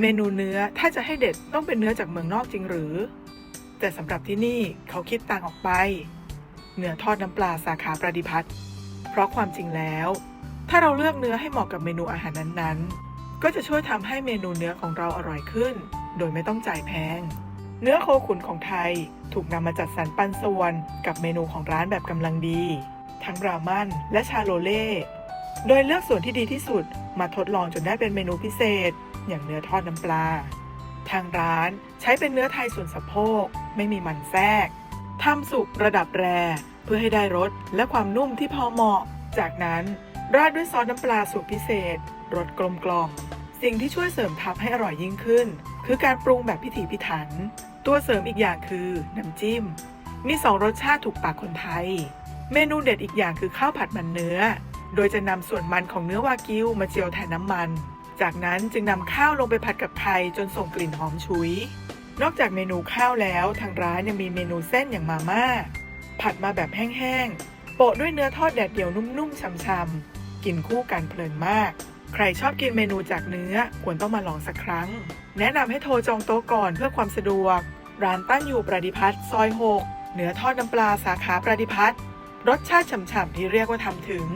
เมนูเนื้อถ้าจะให้เด็ดต้องเป็นเนื้อจากเมืองนอกจริงหรือ แต่สำหรับที่นี่เขาคิดต่างออกไป เนื้อทอดน้ำปลาสาขาประดิพัฒน์เพราะความจริงแล้ว ถ้าเราเลือกเนื้อให้เหมาะกับเมนูอาหารนั้นๆ ก็จะช่วยทำให้เมนูเนื้อของเราอร่อยขึ้น โดยไม่ต้องจ่ายแพง เนื้อโคขุนของไทยถูกนำมาจัดสรรปันส่วนกับเมนูของร้านแบบกำลังดี ทั้งรามันและชาโลเล่โดยเลือกส่วนที่ดีที่สุดมาทดลองจนได้เป็นเมนูพิเศษ อย่างเนื้อทอดน้ำปลา ทางร้านใช้เป็นเนื้อไทยส่วนสะโพก ไม่มีมันแทรกทำสุกระดับแรเพื่อให้ได้รสและความนุ่มที่พอเหมาะ จากนั้นราดด้วยซอสน้ำปลาสูตรพิเศษรสกลมกล่อมสิ่งที่ช่วยเสริมทับให้อร่อยยิ่งขึ้น คือการปรุงแบบพิถีพิถัน ตัวเสริมอีกอย่างคือน้ำจิ้ม มีสองรสชาติถูกปากคนไทย เมนูเด็ดอีกอย่างคือข้าวผัดมันเนื้อ โดยจะนำส่วนมันของเนื้อวากิวมาเจียวแทนน้ำมัน จากนั้นจึงนำข้าวลงไปผัดกับไข่จนส่งกลิ่นหอมฉุย นอกจากเมนูข้าวแล้วทางร้านยังมีเมนูเส้นอย่างมาม่า ผัดมาแบบแห้งๆ โปะด้วยเนื้อทอดแดดเดียวนุ่มๆช่ำๆกินคู่กันเพลินมาก ใครชอบกินเมนูจากเนื้อควรต้องมาลองสักครั้ง แนะนำให้โทรจองโต๊ะก่อนเพื่อความสะดวก ร้านตั้งอยู่ประดิพัฒน์ซอย6เนื้อทอดน้ำปลาสาขาประดิพัฒน์รสชาติฉ่ำๆที่เรียกว่าทำถึง